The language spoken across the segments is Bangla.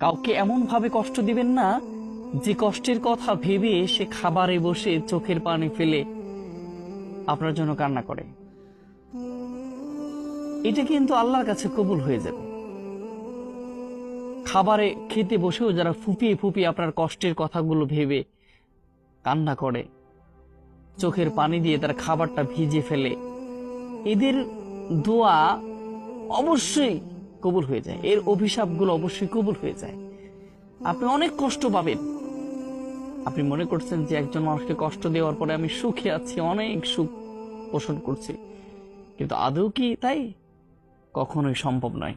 কাউকে এমন ভাবে কষ্ট দিবেন না যে কষ্টের কথা ভেবে সে খাবারে বসে চোখের পানি ফেলে আপনার জন্য কান্না করে। এটা কিন্তু আল্লাহর কাছে কবুল হয়ে যাবে। খাবারে খেতে বসেও যারা ফুপিয়ে ফুপিয়ে আপনার কষ্টের কথাগুলো ভেবে কান্না করে, চোখের পানি দিয়ে তারা খাবারটা ভিজে ফেলে, এদের দোয়া অবশ্যই কবুল হয়ে যায়। এর অভিশাপগুলো অবশ্যই কবুল হয়ে যায়। আপনি অনেক কষ্ট পাবেন। আপনি মনে করছেন যে একজন মানুষকে কষ্ট দেওয়ার পরে আমি সুখে আছি, অনেক সুখ পোষণ করছি। কিন্তু আদৌ কি তাই? কখনোই সম্ভব নয়।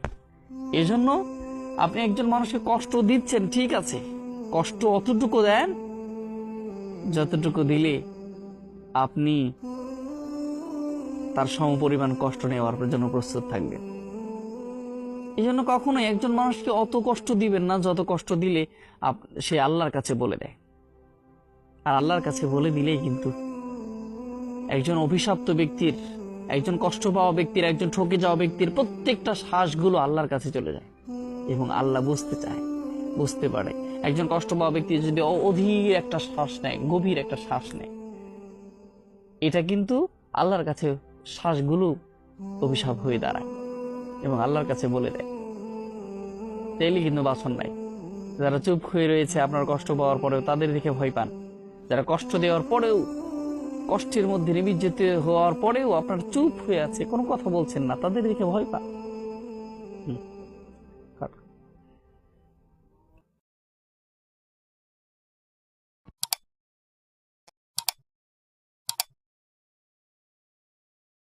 এজন্য আপনি একজন মানুষকে কষ্ট দিচ্ছেন, ঠিক আছে। কষ্ট অতটুকু দেন, যতটুকু দিলে আপনি তার সমপরিমাণ কষ্ট নেওয়ার জন্য প্রস্তুত থাকবেন। এই জন্য কখনোই একজন মানুষকে অত কষ্ট দিবেন না, যত কষ্ট দিলে সে আল্লাহর কাছে বলে দেয়। আর আল্লাহর কাছে বলে দিলেই কিন্তু একজন অভিশপ্ত ব্যক্তির, একজন কষ্ট পাওয়া ব্যক্তির, একজন ঠকে যাওয়া ব্যক্তির প্রত্যেকটা শ্বাসগুলো আল্লাহর কাছে চলে যায় এবং আল্লাহ বুঝতে চায়, বুঝতে পারে। একজন কষ্ট পাওয়া ব্যক্তি যদি অধীর একটা শ্বাস নেয়, গভীর একটা শ্বাস নেয়, এটা কিন্তু আল্লাহর কাছে শ্বাসগুলো অভিশাপ হয়ে দাঁড়ায়। এবং আল্লাহর কাছে বলে দেয়। তাইলে কিন্তু বাসন নাই। যারা চুপ হয়ে রয়েছে, আপনার কষ্ট পাওয়ার পরেও তাদের দিকে ভয় পান। যারা কষ্ট দেওয়ার পরেও, কষ্টের মধ্যে নিবিজ্জিত হওয়ার পরেও আপনার চুপ হয়ে আছে, কোনো কথা বলছেন না, তাদের দিকে ভয় পান।